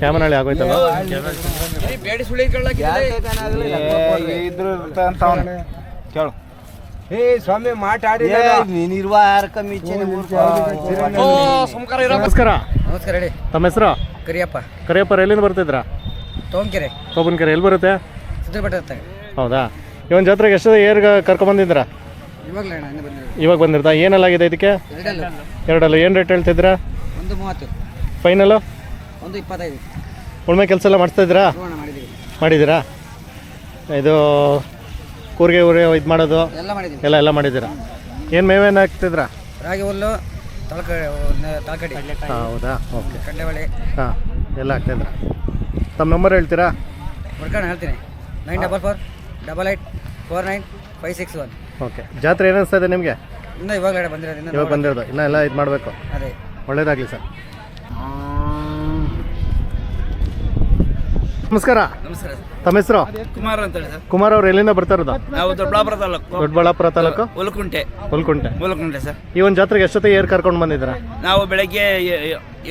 ಕ್ಯಾಮನಹಳ್ಳಿ ಆಗೋಯ್ತಲ್ಲ? ಇದ್ರು ಅಂತ ಅವ್ನು. ಕೇಳು. ಏ ಸ್ವಾಮಿ ಮಾತಾಡಿ ನಿರ್ವಾಹ ಕಮಿಷನ್ ನಮಸ್ಕಾರ. ನಮಸ್ಕಾರ ಹೇಳಿ. ತಮ್ಮ ಹೆಸರು? ಕರಿಯಪ್ಪ. ಕರಿಯಪ್ಪ ಎಲ್ಲಿಂದ ಬರ್ತಿದ್ರಾ ತೋಂಕೆರೆ ತೋಬನ್ಕೆರೆ ಎಲ್ಲಿ ಬರುತ್ತೆ? ಹತ್ತ ಹೌದಾ? ಇವನ್ ಜಾತ್ರೆಗೆ ಎಷ್ಟು ಏರ್ ಕರ್ಕೊಂಬಂದಿದ್ರಾ ಬಂದಿರೋದು. ಇವಾಗ ಬಂದಿರ್ತಾ ಏನೆಲ್ಲಾಗಿದೆ ಇದಕ್ಕೆ? ಎರಡಲ್ಲ. ಎರಡಲ್ಲ. ಏನು ರೇಟ್ ಹೇಳ್ತಿದ್ರಾ ಒಂದು ಮೂವತ್ತು. ಫೈನಲು ಒಂದು ಇಪ್ಪತ್ತೈದು ಉಳ್ಮೆ ಕೆಲಸ ಎಲ್ಲ ಮಾಡಿಸ್ತಾ ಇದ್ದೀರಾ? ಮಾಡಿದ್ದೀವಿ. ಮಾಡಿದ್ದೀರಾ? ಇದು ಕೂರಿಗೆ ಊರಿಗೆ ಇದು ಮಾಡೋದು? ಎಲ್ಲ ಮಾಡಿದ್ದೀವಿ. ಎಲ್ಲ ಎಲ್ಲ ಮಾಡಿದ್ದೀರಾ? ಏನು ಮೇವೇನು ಹಾಕ್ತಿದ್ರಾ ರಾಗಿ ಹುಲ್ಲು ತಳಕ ತಳಕಡಿ ಹಾಂ ಹೌದಾ? ಓಕೆ. ಕಡ್ಲೆಬಳೆ ಹಾಂ ಎಲ್ಲ ಹಾಕ್ತಿದ್ರಾ ತಮ್ಮ ನಂಬರ್ ಹೇಳ್ತೀರಾ? ಬರ್ಕೊಂಡು ಹೇಳ್ತೀನಿ. Nine double four double eight four nine five six one. Okay. ಜಾತ್ರೆ ಏನು ಅನಿಸ್ತಾ ಇದೆ ನಿಮಗೆ? ಇನ್ನೂ ಇವಾಗಲೇ ಬಂದಿರೋದ್ರಿಂದ ಇವಾಗ ಬಂದಿರೋದು. ಇನ್ನೂ ಎಲ್ಲ ಇದು ಮಾಡಬೇಕು. ಅದೇ. ಒಳ್ಳೇದಾಗಲಿ ಸರ್. ನಮಸ್ಕಾರ. ನಮಸ್ಕಾರ. ತಮ್ಮ ಹೆಸರು? ಕುಮಾರ್ ಅಂತ ಹೇಳಿ ಸರ್. ಕುಮಾರ್ ಅವ್ರು ಎಲ್ಲಿಂದ ಬರ್ತಾ ಇರೋದು? ನಾವು ದೊಡ್ಡಬಳ್ಳಾಪುರ ತಾಲೂಕು. ದೊಡ್ಡಬಳ್ಳಾಪುರ ತಾಲೂಕು? ಹುಲ್ಕುಂಟೆ. ಹುಲ್ಕುಂಟೆ. ಹುಲ್ಕುಂಟೆ ಸರ್. ಈ ಒಂದು ಜಾತ್ರೆಗೆ ಎಷ್ಟೊತ್ತೆ ಏರ್ ಕರ್ಕೊಂಡು ಬಂದಿದ್ದೀರಾ? ನಾವು ಬೆಳಗ್ಗೆ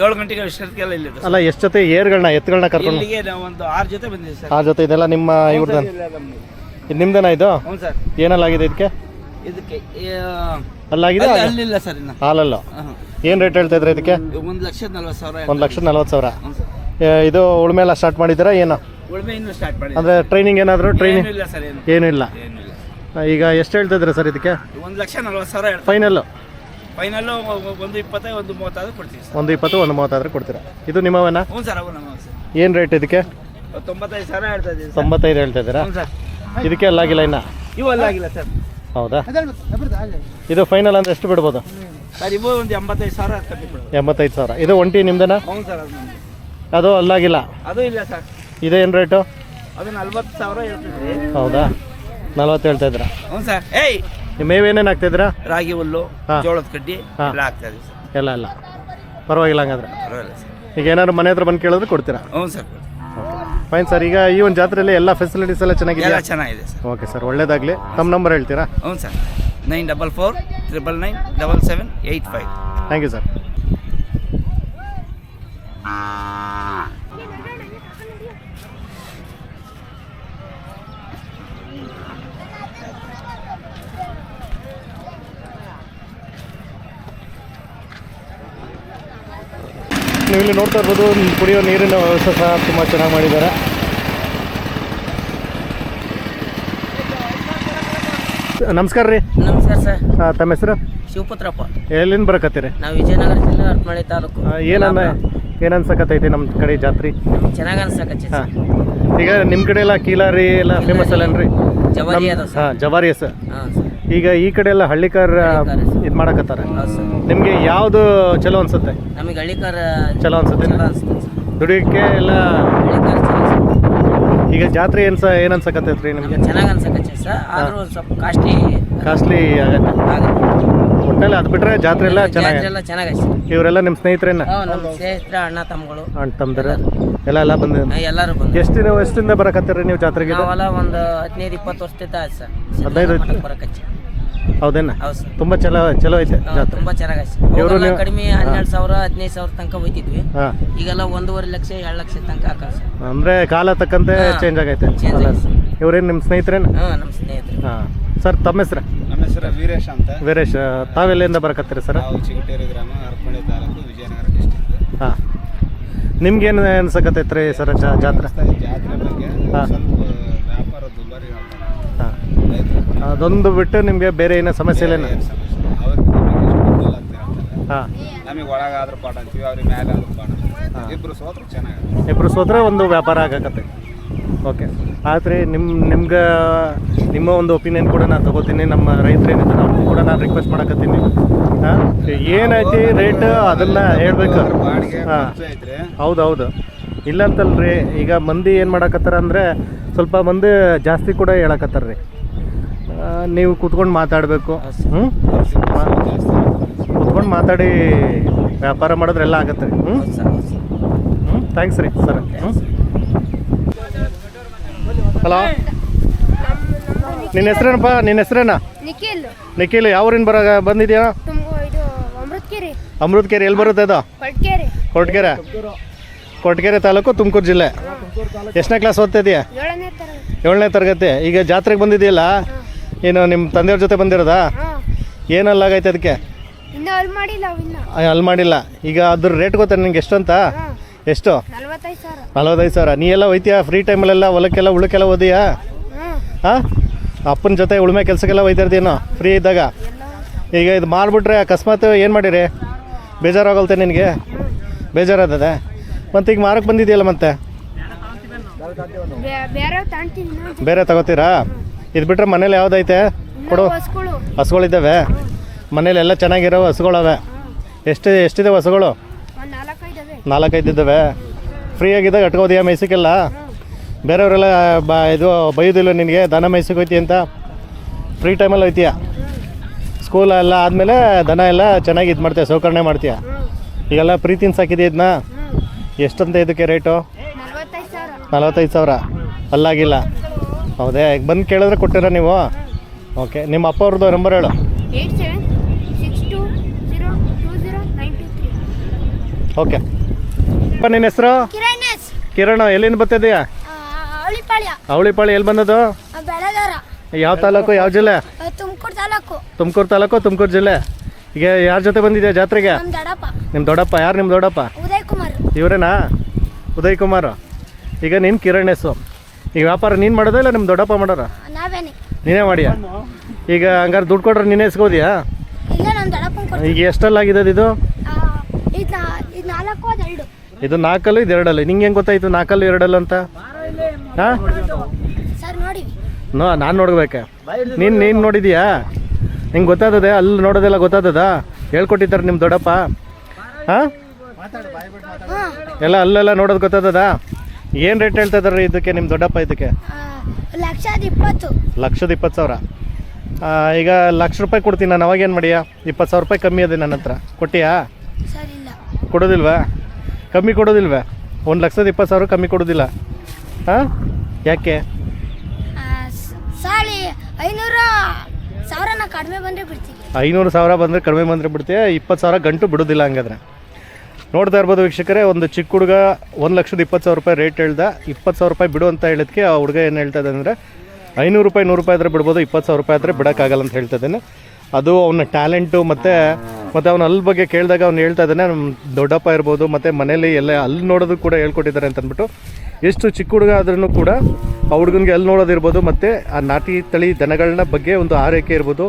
ಏಳು ಗಂಟೆಗೆ ಎಷ್ಟೊತ್ತಿಗೆಲ್ಲ ಇಲ್ಲ ಅಲ್ಲ ಎಷ್ಟು ಜೊತೆ ಏರ್ಗಳನ್ನ ಎತ್ತುಗಳನ್ನ ಕರ್ಕೊಂಡು ಇಲ್ಲಿಗೆ ನಾವು ಒಂದು ಆರು ಜೊತೆ ಬಂದಿದ್ದೀವಿ ಸರ್. ಆ ಜೊತೆ ಇದೆಲ್ಲ ನಿಮ್ಮ ಇವ್ರದ್ದು ಇದು ನಿಮ್ದೇನಾ ಇದು? ಹ್ಞೂ ಸರ್. ಏನಲ್ಲಾಗಿದೆ ಇದಕ್ಕೆ? ಇದಕ್ಕೆ ಅಲ್ಲಾಗಿದೆ ಅಲ್ಲಿಲ್ಲ ಸರ್ ಇನ್ನು. ಹಾಲಲ್ಲೋ? ಏನು ರೇಟ್ ಹೇಳ್ತಾ ಇದ್ರೆ ಇದಕ್ಕೆ? ಒಂದು ಲಕ್ಷದ ನಲ್ವತ್ತು ಸಾವಿರ ಒಂದು ಲಕ್ಷದ ನಲ್ವತ್ತು ಸಾವಿರ. ಇದು ಉಳ್ಮೆ ಎಲ್ಲ ಸ್ಟಾರ್ಟ್ ಮಾಡಿದ್ದೀರಾ ಏನು? ಅಂದ್ರೆ ಇನ್ನೂ ಸ್ಟಾರ್ಟ್ ಮಾಡಿ ಅಂದರೆ ಟ್ರೈನಿಂಗ್ ಏನಾದರೂ ಟ್ರೈನಿಂಗ್ ಏನೂ ಇಲ್ಲ ಸರ್ ಏನು. ಏನೂ ಇಲ್ಲ. ಏನೂ ಈಗ ಎಷ್ಟು ಹೇಳ್ತಾ ಇದ್ದೀರಾ ಸರ್ ಇದಕ್ಕೆ? ಒಂದು ಲಕ್ಷ ನಲ್ವತ್ತು ಸಾವಿರ ಹೇಳ್ತಾರೆ ಫೈನಲ್ಲು ಫೈನಲ್ಲು ಒಂದು ಇಪ್ಪತ್ತೈದು ಒಂದು ಮೂವತ್ತಾದ್ರು ಕೊಡ್ತೀವಿ ಸರ್. ಒಂದು ಇಪ್ಪತ್ತು ಒಂದು ಮೂವತ್ತಾದ್ರೆ ಕೊಡ್ತೀರಾ? ಇದು ನಿಮ್ಮವನ್ನ ಹ್ಞೂ ಸರ್ ಅವು ನಮ್ಮ ಸರ್. ಏನು ರೇಟ್ ಇದಕ್ಕೆ? ತೊಂಬತ್ತೈದು ಸಾವಿರ ಹೇಳ್ತಾ ಇದ್ದೀವಿ ಸರ್. ತೊಂಬತ್ತೈದು ಹೇಳ್ತಾ ಇದ್ದೀರಾ? ಹ್ಞೂ ಸರ್. ಇದಕ್ಕೆ ಅಲ್ಲಾಗಿಲ್ಲ ಇನ್ನ? ಇವು ಅಲ್ಲಾಗಿಲ್ಲ ಸರ್. ಹೌದಾ? ಇದು ಫೈನಲ್ ಅಂದ್ರೆ ಎಷ್ಟು ಬಿಡ್ಬೋದು? ಸರ್ ಇವು ಒಂದು ಎಂಬತ್ತೈದು ಸಾವಿರ ಎಂಬತ್ತೈದು ಸಾವಿರ. ಇದು ಒಂಟಿ ನಿಮ್ದೇನಾ? ಹ್ಞೂ ಸರ್ ಅದು ನಮ್ದು. ಅದು ಅಲ್ಲಾಗಿಲ್ಲ. ಅದು ಇಲ್ಲ ಸರ್. ಇದೇನು ರೇಟು ಅದು ನಲ್ವತ್ತು ಸಾವಿರ ಹೇಳ್ತಿದ್ರಿ. ಹೌದಾ? ನಲ್ವತ್ತು ಹೇಳ್ತಾ ಇದ್ದೀರಾ? ಹ್ಞೂ ಸರ್. ಏಯ್! ಮೇವೇನೇನು ಹಾಕ್ತಿದ್ದೀರಾ? ರಾಗಿ ಹುಲ್ಲು ಹಾ. ಜೋಳದ ಕಡ್ಡಿ ಹಾ. ಎಲ್ಲ ಸರ್. ಎಲ್ಲ ಎಲ್ಲ. ಪರವಾಗಿಲ್ಲ ಹಂಗಾದ್ರೆ. ಪರವಾಗಿಲ್ಲ ಸರ್. ಈಗ ಏನಾದ್ರು ಮನೆ ಹತ್ರ ಬಂದು ಕೇಳಿದ್ರೆ ಕೊಡ್ತೀರಾ? ಹ್ಞೂ ಸರ್. ಫೈನ್ ಸರ್ ಈಗ ಈ ಒಂದು ಜಾತ್ರೆಯಲ್ಲಿ ಎಲ್ಲ ಫೆಸಿಲಿಟೀಸ್ ಎಲ್ಲ ಚೆನ್ನಾಗಿದೆ ಎಲ್ಲ ಚೆನ್ನಾಗಿದೆ ಸರ್. ಓಕೆ ಸರ್ ಒಳ್ಳೇದಾಗಲಿ. ತಮ್ಮ ನಂಬರ್ ಹೇಳ್ತೀರಾ? ಹ್ಞೂ sir. Nine double four triple nine double seven eight five. Thank you sir ನೀವು ಇಲ್ಲಿ ನೋಡ್ತಾ ಇರ್ಬೋದು ಕುಡಿಯೋ ನೀರಿನ ವ್ಯವಸ್ಥೆ ಸಹ ತುಂಬ ಚೆನ್ನಾಗಿ ಮಾಡಿದ್ದಾರೆ. ನಮಸ್ಕಾರ ರೀ. ನಮಸ್ಕಾರ ಸರ್. ಆ, ತಮ್ಮ ಹೆಸರು? ಶಿವಪುತ್ರಪ್ಪ. ಎಲ್ಲಿಂದ ಬರಕತ್ತೀರಿ? ನಾವು ವಿಜಯನಗರ ಜಿಲ್ಲೆ ಹರಪನಹಳ್ಳಿ ತಾಲೂಕು. ಏನನ್ನ ಏನು ಅನ್ಸಕತ್ತೈತಿ ನಮ್ಮ ಕಡೆ ಜಾತ್ರೆ? ನಮ್ಗೆ ಚೆನ್ನಾಗಿ ಅನ್ಸಕಚ್ಚಿ ಹಾಂ. ಈಗ ನಿಮ್ಮ ಕಡೆ ಎಲ್ಲ ಕೀಲಾರಿ ಎಲ್ಲ ಫೇಮಸ್ ಅಲ್ಲೇನ್ರಿ? ಜವಾರಿ ಅದ ಸರ್. ಹಾಂ ಜವಾರಿ ಎಸ್ ಹಾಂ ಸರ್. ಈಗ ಈ ಕಡೆ ಎಲ್ಲ ಹಳ್ಳಿಕಾರ ಹಳ್ಳಿಕಾರ್ ಇದು ಮಾಡಕತ್ತಾರ ನಿಮಗೆ ಯಾವುದು ಚಲೋ ಅನ್ಸುತ್ತೆ? ನಮಗೆ ಹಳ್ಳಿಕಾರ ಚಲೋ ಅನ್ಸುತ್ತೆ? ದುಡಿಯಕ್ಕೆ ಎಲ್ಲ ಈಗ ಜಾತ್ರೆ ಏನು ಸ ಏನು ಅನ್ಸಕತ್ತೈತ್ರಿ ನಿಮಗೆ? ನಮ್ಗೆ ಚೆನ್ನಾಗಿ ಅನ್ಸಕತ್ತೆ ಸರ್. ಆದರೂ ಸ್ವಲ್ಪ ಕಾಸ್ಟ್ಲಿ ಕಾಸ್ಟ್ಲಿ ಆಗತ್ತೆ. ಒಟ್ಟಲ್ಲಿ ಅದು ಬಿಟ್ರೆ ಜಾತ್ರೆ ಎಲ್ಲ ಚೆನ್ನಾಗಿ ಎಲ್ಲ ಇವರೆಲ್ಲ ನಿಮ್ಮ ಸ್ನೇಹಿತರೇನ? ನಮ್ಮ ಸ್ನೇಹಿತರ ಅಣ್ಣ ತಮ್ಮಗಳು. ಅಣ್ಣ ತಮ್ಮದರ ಎಲ್ಲ ಎಲ್ಲ ಬಂದ ಎಲ್ಲರೂ ಬಂದು ಎಷ್ಟು ದಿನ ಎಷ್ಟಿಂದ ಬರಕತ್ತೀರಿ ನೀವು ಜಾತ್ರೆಗೆ? ನಾವೆಲ್ಲ ಒಂದು ಹದಿನೈದು ಇಪ್ಪತ್ತು ವರ್ಷದಿಂದ ಆಯ್ತು ಸರ್. ಹದಿನೈದು ಬರಕಚ್ಚಿ ಹೌದೇನ? ಹೌದು ಸರ್. ತುಂಬ ಚಲೋ ಚಲೋ ಐತೆ ಹಾ, ಜಾತ್ರೆ. ತುಂಬಾ ಚೆನ್ನಾಗಿ ಇವ್ರು ನೀವು- ಕಡಿಮೆ ಹನ್ನೆರಡು ಸಾವಿರ ಹದಿನೈದು ಸಾವಿರ ತನಕ ಹೋಯ್ತಿದ್ವಿ. ಹಾಂ. ಈಗೆಲ್ಲ ಒಂದೂವರೆ ಲಕ್ಷ ಎರಡು ಲಕ್ಷ ತನಕ ಹಾಕ ಸರ್. ಅಂದರೆ ಕಾಲ ತಕ್ಕಂತೆ ಹಾ. ಚೇಂಜ್ ಆಗೈತೆ. Change ಆಗೈತೆ. ಇವ್ರೇನು ನಿಮ್ಮ ಸ್ನೇಹಿತರೇನು? ಹಾಂ ನಮ್ಮ ಸ್ನೇಹಿತರು. ಹಾಂ. ಸರ್ ತಮ್ಮ ಹೆಸರು? ನಮ್ಮ ಹೆಸರು ವೀರೇಶ್ ಅಂತ. ವೀರೇಶ್ ತಾವೆಲ್ಲಿಂದ ಬರಕತ್ತೀರಿ ಸರ್? ನಾವು ಚಿಗಟೇರಿ ಗ್ರಾಮ ಹರಪಳ್ಳಿ ತಾಲೂಕು ವಿಜಯನಗರ ಡಿಸ್ಟಿಕ್ ಹಾಂ. ನಿಮ್ಗೇನು ಅನ್ಸಕತ್ತೈತ್ರಿ ಸರ್ ಜಾ- ಜಾತ್ರೆ? ಜಾತ್ರೆ ಬಗ್ಗೆ. ಹಾ. ಸ್ವಲ್ಪ ವ್ಯಾಪಾರ ದುಬಾರಿ ಹೇಳ್ತಾರೆ ಹಾಂ ರೈತರು ಅದೊಂದು ಬಿಟ್ಟು ನಿಮಗೆ ಬೇರೆ ಏನೋ ಸಮಸ್ಯೆ ಇಲ್ಲ? ಹಾಂ. ನಮಗೆ ಒಳಗಾದ್ರೂ ಪಾಠ ಅಂತೀವಿ ಅವ್ರಿಗೆ ಮೇಲೆ ಆದ್ರೂ ಪಾಠ ಅಂತೀವಿ. ಇಬ್ರು ಸೋತ್ರು ಚೆನ್ನಾಗಿ ಇಬ್ಬರು ಸೋದ್ರೆ ಒಂದು ವ್ಯಾಪಾರ ಆಗಕತ್ತೆ. ಓಕೆ. ಆದರೆ ನಿಮ್ಮ ನಿಮ್ಗೆ ನಿಮ್ಮ ಒಂದು ಒಪಿನಿಯನ್ ಕೂಡ ನಾನು ತಗೋತೀನಿ. ನಮ್ಮ ರೈತರೇನಿದ್ರು ಅವ್ರಿಗೂ ಕೂಡ ನಾನು ರಿಕ್ವೆಸ್ಟ್ ಮಾಡಕತ್ತೀನಿ. ಹಾಂ? ಏನೈತಿ ರೇಟ್ ಅದನ್ನು ಹೇಳ್ಬೇಕು. ಹಾಂ. ಹೌದು ಹೌದು ಇಲ್ಲಂತಲ್ರಿ ಈಗ ಮಂದಿ ಏನು ಮಾಡಕತ್ತಾರ ಅಂದರೆ ಸ್ವಲ್ಪ ಮಂದಿ ಜಾಸ್ತಿ ಕೂಡ ಹೇಳಕತ್ತಾರ ರೀ ನೀವು ಕುತ್ಕೊಂಡು ಮಾತಾಡಬೇಕು. ಹ್ಞೂ ಕುತ್ಕೊಂಡು ಮಾತಾಡಿ ವ್ಯಾಪಾರ ಮಾಡಿದ್ರೆಲ್ಲ ಆಗತ್ತೆ. ರೀ ಹ್ಞೂ ಹ್ಞೂ ಥ್ಯಾಂಕ್ಸ್ ರೀ ಸರ್. ಹ್ಞೂ ಹಲೋ ನಿನ್ನ ಹೆಸ್ರೇನಪ್ಪ? ನಿನ್ನ ಹೆಸ್ರೇನಾ? ನಿಖಿಲ್. ನಿಖಿಲ್ ಯಾವ್ರಿಂದ ಬರ ಬಂದಿದ್ಯಾ? ಅಮೃತ್ ಇದು ಅಮೃತಕೆರೆ. ಅಮೃತಕೆರೆ ಎಲ್ಲಿ ಬರುತ್ತೆ ಅದು ಕೊಟ್ಕೆರೆ. ಕೊಟ್ಗೆರೆ? ಕೊರಟಗೆರೆ ತಾಲೂಕು ತುಮಕೂರು ಜಿಲ್ಲೆ. ಎಷ್ಟನೇ ಕ್ಲಾಸ್ ಓದ್ತಾ ಇದೆಯಾ? ತರಗತಿ. ಏಳನೇ ತರಗತಿ. ಈಗ ಜಾತ್ರೆಗೆ ಬಂದಿದೆಯಲ್ಲ? ಏನು ನಿಮ್ಮ ತಂದೆಯವ್ರ ಜೊತೆ ಬಂದಿರೋದಾ? ಏನಲ್ಲ ಆಗೈತೆ ಅದಕ್ಕೆ ಇನ್ನೂ ಅಲ್ಲಿ ಮಾಡಿಲ್ಲ ಅವಿನ್ನ ಅಲ್ಲಿ ಮಾಡಿಲ್ಲ. ಈಗ ಅದ್ರ ರೇಟ್ ಗೊತ್ತಾ ನಿಂಗೆ ಎಷ್ಟು ಅಂತ ಎಷ್ಟು? ನಲ್ವತ್ತೈದು ಸಾವಿರ. ನಲ್ವತ್ತೈದು ಸಾವಿರ. ನೀ ಎಲ್ಲ ಹೋಯ್ತಿಯಾ ಫ್ರೀ ಟೈಮಲ್ಲೆಲ್ಲ ಹೊಲಕ್ಕೆಲ್ಲ ಉಳಕ್ಕೆಲ್ಲ ಓದಿಯಾ? ಹಾಂ. ಅಪ್ಪನ ಜೊತೆ ಉಳುಮೆ ಕೆಲಸಕ್ಕೆಲ್ಲ ಇರ್ತೀನೋ ಫ್ರೀ ಇದ್ದಾಗ? ಈಗ ಇದು ಮಾಡಿಬಿಟ್ರೆ ಅಕಸ್ಮಾತ್ ಏನು ಮಾಡಿರಿ? ಬೇಜಾರಾಗಲ್ತೆ ನಿನಗೆ? ಬೇಜಾರಾದದೆ? ಮತ್ತೆ ಈಗ ಮಾರಕ್ಕೆ ಬಂದಿದೆಯಲ್ಲ ಮತ್ತೆ? ಬೇರೆ ತಗೋತೀರಾ? ಇದು ಬಿಟ್ರೆ ಮನೇಲಿ ಯಾವ್ದೈತೆ? ಕೊಡು. ಹೊಸ್ಗಳು. ಹಸುಗಳಿದ್ದಾವೆ. ಮನೇಲಿ ಎಲ್ಲ ಚೆನ್ನಾಗಿರೋ ಹಸುಗಳವೆ. ಎಷ್ಟು ಎಷ್ಟಿದೆ ಹಸುಗಳು? ನಾಲ್ಕೈದು ಇದ್ದಾವೆ ಫ್ರೀ ಆಗಿದ್ದಾಗ ಯಾ ಮೇಯ್ಸಕ್ಕೆಲ್ಲ ಬೇರೆಯವರೆಲ್ಲ ಬ ಇದು ಬೈಯೋದಿಲ್ಲ ನಿನಗೆ ದನ ಮೇಯ್ಸಕ್ಕೆ ಹೋಯ್ತಿ ಅಂತ. ಫ್ರೀ ಟೈಮಲ್ಲಿ ಹೋಯ್ತೀಯ? ಸ್ಕೂಲ್ ಎಲ್ಲ ಆದಮೇಲೆ ದನ ಎಲ್ಲ ಚೆನ್ನಾಗಿ ಇದು ಮಾಡ್ತೀಯ ಸೌಕರಣೆ ಮಾಡ್ತೀಯ? ಈಗೆಲ್ಲ ಪ್ರೀತಿನ ಸಾಕಿದೆಯಾ ಇದನ್ನ ಎಷ್ಟಂತ ಇದಕ್ಕೆ ರೇಟು ನಲವತ್ತೈದು ಸಾವಿರ. ಅಲ್ಲಾಗಿಲ್ಲ. ಹೌದೇ ಈಗ ಬಂದು ಕೇಳಿದ್ರೆ ಕೊಟ್ಟಿರ ನೀವು? ಓಕೆ ನಿಮ್ಮ ಅಪ್ಪ ಅವ್ರದ್ದು ನಂಬರ್ ಹೇಳು. Eight seven six two zero two zero nine two three. Okay ಅಪ್ಪ ನಿನ್ನ ಹೆಸರು? ಕಿರಣಸ್ ಕಿರಣ ಎಲ್ಲಿಂದ ಬರ್ತಿದೆಯಾ ಅವಳಿಪಾಳ್ಯ ಅವಳಿಪಾಳಿ ಎಲ್ಲಿ ಬಂದದು ಬೆಳೆಗಾರ. ಯಾವ ತಾಲೂಕು ಯಾವ ಜಿಲ್ಲೆ? ತುಮಕೂರು ತಾಲೂಕು. ತುಮಕೂರು ತಾಲೂಕು ತುಮಕೂರು ಜಿಲ್ಲೆ. ಈಗ ಯಾರ ಜೊತೆ ಬಂದಿದ್ಯಾ ಜಾತ್ರೆಗೆ? ನಮ್ಮ ದಡಪ್ಪ ನಿಮ್ಮ ದೊಡ್ಡಪ್ಪ ಯಾರು ನಿಮ್ಮ ದೊಡ್ಡಪ್ಪ? ಉದಯ್ ಕುಮಾರ್. ಇವರೇನಾ? ಉದಯ್ ಕುಮಾರ್. ಈಗ ನೀನು ಕಿರಣ್ ಹೆಸು ಈಗ ವ್ಯಾಪಾರ ನೀನು ಮಾಡೋದಾ ಇಲ್ಲ ನಿಮ್ಮ ದೊಡ್ಡಪ್ಪ ಮಾಡೋರ ನಾವೇನೆ. ನೀನೇ ಮಾಡಿಯಾ? ಈಗ ಹಂಗಾರೆ ದುಡ್ಡು ಕೊಟ್ರೆ ನೀನೇ ಇಸ್ಕೋದಿಯಾ ಇಲ್ಲ ಕೊಟ್ಟು ಈಗ ಎಷ್ಟಲ್ಲ ಆಗಿದೆ ಇದು? ಇದು ನಾಲ್ಕು ಅದು ಎರಡು. ಇದು ನಾಲ್ಕಲ್ಲಿ ಇದು ಎರಡಲ್ಲಿ? ನಿಂಗೆ ಹೆಂಗ್ ಗೊತ್ತಾಯ್ತು ನಾಲ್ಕಲ್ಲಿ ಎರಡಲ್ಲ ಅಂತ? ಹಾಂ? ಸರ್ ನೋಡಿ ನೋ ನಾನು ನೋಡ್ಬೇಕ. ನೀನು ನೀನು ನೋಡಿದ್ಯಾ? ನಿಂಗೆ ಗೊತ್ತಾದದೆ? ಅಲ್ಲಿ ನೋಡೋದೆಲ್ಲ ಗೊತ್ತಾದದ? ಹೇಳ್ಕೊಟ್ಟಿದ್ದಾರೆ ನಿಮ್ಮ ದೊಡ್ಡಪ್ಪ. ಹಾಂ. ಎಲ್ಲ ಅಲ್ಲೆಲ್ಲ ನೋಡೋದು ಗೊತ್ತಾದದ? ಏನು ರೇಟ್ ಹೇಳ್ತಾ ಇದ್ದಾರೆ ಇದಕ್ಕೆ ನಿಮ್ಮ ದೊಡ್ಡಪ್ಪ ಇದಕ್ಕೆ? ಲಕ್ಷದ ಇಪ್ಪತ್ತು. ಲಕ್ಷದ ಇಪ್ಪತ್ತು ಸಾವಿರ. ಈಗ ಲಕ್ಷ ರೂಪಾಯಿ ಕೊಡ್ತೀನಿ ನಾನು ಅವಾಗೇನು ಮಾಡಿಯಾ? ಇಪ್ಪತ್ತು ಸಾವಿರ ರೂಪಾಯಿ ಕಮ್ಮಿ ಅದೇ ನನ್ನ ಹತ್ರ. ಕೊಟ್ಟಿಯಾ? ಕೊಡೋದಿಲ್ವಾ? ಕಮ್ಮಿ ಕೊಡೋದಿಲ್ವಾ? ಒಂದು ಲಕ್ಷದ ಇಪ್ಪತ್ತು ಸಾವಿರ ಕಮ್ಮಿ ಕೊಡೋದಿಲ್ಲ. ಹಾಂ ಯಾಕೆ? ಐನೂರು ಸಾವಿರ ಬಂದರೆ ಕಡಿಮೆ ಬಂದರೆ ಬಿಡ್ತೀಯ? ಇಪ್ಪತ್ತು ಸಾವಿರ ಗಂಟು ಬಿಡೋದಿಲ್ಲ ಹಂಗಾದ್ರೆ. ನೋಡ್ತಾ ಇರ್ಬೋದು ವೀಕ್ಷಕರೇ, ಒಂದು ಚಿಕ್ಕ ಹುಡುಗ ಒಂದು ಲಕ್ಷದ ಇಪ್ಪತ್ತು ಸಾವಿರ ರೂಪಾಯಿ ರೇಟ್ ಹೇಳ್ದ. ಇಪ್ಪತ್ತು ಸಾವಿರ ರೂಪಾಯಿ ಬಿಡು ಅಂತ ಹೇಳಿದ್ಕೆ ಆ ಹುಡುಗ ಏನು ಹೇಳ್ತಾ ಇದೆ ಅಂದರೆ, ಐನೂರು ರೂಪಾಯಿ, ನೂರು ರೂಪಾಯಿ ಆದರೆ ಬಿಡ್ಬೋದು, ಇಪ್ಪತ್ತು ಸಾವಿರ ರೂಪಾಯಿ ಆದರೆ ಬಿಡೋಕ್ಕಾಗಲ್ಲ ಅಂತ ಹೇಳ್ತಾ ಇದ್ದಾನೆ. ಅದು ಅವನ ಟ್ಯಾಲೆಂಟು ಮತ್ತು ಮತ್ತು ಅವನ ಅಲ್ಲಿ ಬಗ್ಗೆ ಕೇಳಿದಾಗ ಅವ್ನು ಹೇಳ್ತಾ ಇದ್ದಾನೆ ದೊಡ್ಡಪ್ಪ ಇರ್ಬೋದು, ಮತ್ತು ಮನೇಲಿ ಎಲ್ಲ ಅಲ್ಲಿ ನೋಡೋದು ಕೂಡ ಹೇಳ್ಕೊಟ್ಟಿದ್ದಾರೆ ಅಂತ ಅಂದ್ಬಿಟ್ಟು. ಎಷ್ಟು ಚಿಕ್ಕ ಹುಡುಗ ಆದ್ರೂ ಕೂಡ ಆ ಹುಡುಗನಿಗೆ ಅಲ್ಲಿ ನೋಡೋದಿರ್ಬೋದು ಮತ್ತು ಆ ನಾಟಿ ತಳಿ ದನಗಳನ್ನ ಬಗ್ಗೆ ಒಂದು ಆರೈಕೆ ಇರ್ಬೋದು.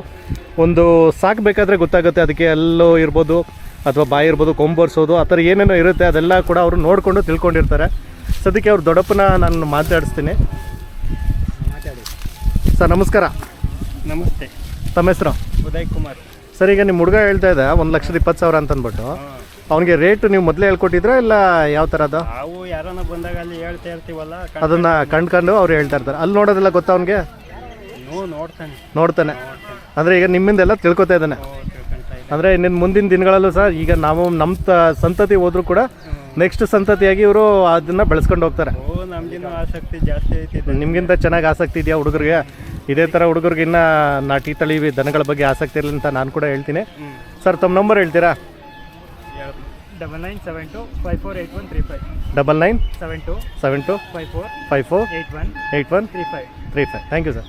ಒಂದು ಸಾಕಬೇಕಾದ್ರೆ ಗೊತ್ತಾಗುತ್ತೆ, ಅದಕ್ಕೆ ಎಲ್ಲೋ ಇರ್ಬೋದು. ಅಥವಾ ಬಾಯಿ ಇರ್ಬೋದು ಕೊಂಬರ್ಸೋದು ಆ ಥರ ಏನೇನೋ ಇರುತ್ತೆ ಅದೆಲ್ಲ ಕೂಡ ಅವರು ನೋಡಿಕೊಂಡು ತಿಳ್ಕೊಂಡಿರ್ತಾರೆ. ಸದ್ಯಕ್ಕೆ ಅವ್ರ ದೊಡ್ಡಪ್ಪನ ನಾನು ಮಾತಾಡಿಸ್ತೀನಿ. ಸರ್ ನಮಸ್ಕಾರ. ನಮಸ್ತೆ. ತಮ್ಮ ಹೆಸರು? ಉದಯ್ ಕುಮಾರ್. ಸರ್ ಈಗ ನಿಮ್ಮ ಹುಡುಗ ಹೇಳ್ತಾ ಇದ್ದ ಒಂದು ಲಕ್ಷದ ಇಪ್ಪತ್ತು ಸಾವಿರ ಅಂತ ಅಂದ್ಬಿಟ್ಟು ಅವನಿಗೆ ರೇಟು ನೀವು ಮೊದಲೇ ಹೇಳ್ಕೊಟ್ಟಿದ್ರೆ ಇಲ್ಲ ಯಾವ ಥರ ಅದು? ನಾವು ಯಾರನ್ನ ಬಂದಾಗ ಅಲ್ಲಿ ಹೇಳ್ತಾ ಇರ್ತೀವಲ್ಲ ಅದನ್ನು ಕಂಡ್ಕೊಂಡು ಅವ್ರು ಹೇಳ್ತಾ ಇರ್ತಾರೆ. ಅಲ್ಲಿ ನೋಡೋದಿಲ್ಲ ಗೊತ್ತಾ ಅವನಿಗೆ? ನೋಡ್ತಾನೆ. ನೋಡ್ತಾನೆ. ಅಂದರೆ ಈಗ ನಿಮ್ಮಿಂದೆಲ್ಲ ತಿಳ್ಕೊತಾ ಇದ್ದಾನೆ. ಅಂದರೆ ಇನ್ನೇನು ಮುಂದಿನ ದಿನಗಳಲ್ಲೂ ಸಹ ಈಗ ನಾವು ನಮ್ಮ ತ ಸಂತತಿ ಹೋದರೂ ಕೂಡ ನೆಕ್ಸ್ಟ್ ಸಂತತಿಯಾಗಿ ಇವರು ಅದನ್ನು ಬೆಳೆಸ್ಕೊಂಡು ಹೋಗ್ತಾರೆ. ನಮ್ಗಿನ್ನೂ ಆಸಕ್ತಿ ಜಾಸ್ತಿ ಐತಿ. ನಿಮಗಿಂತ ಚೆನ್ನಾಗಿ ಆಸಕ್ತಿ ಇದೆಯಾ ಹುಡುಗರಿಗೆ? ಇದೇ ಥರ ಹುಡುಗರಿಗೆ ಇನ್ನು ನಾಟಿ ತಳಿ ದನಗಳ ಬಗ್ಗೆ ಆಸಕ್ತಿ ಇರಲಿ ಅಂತ ನಾನು ಕೂಡ ಹೇಳ್ತೀನಿ. ಸರ್ ತಮ್ಮ ನಂಬರ್ ಹೇಳ್ತೀರಾ? Double nine seven two five four eight one three five. Double nine seven two seven two five four five four eight one eight one three five. Three five. Thank you sir.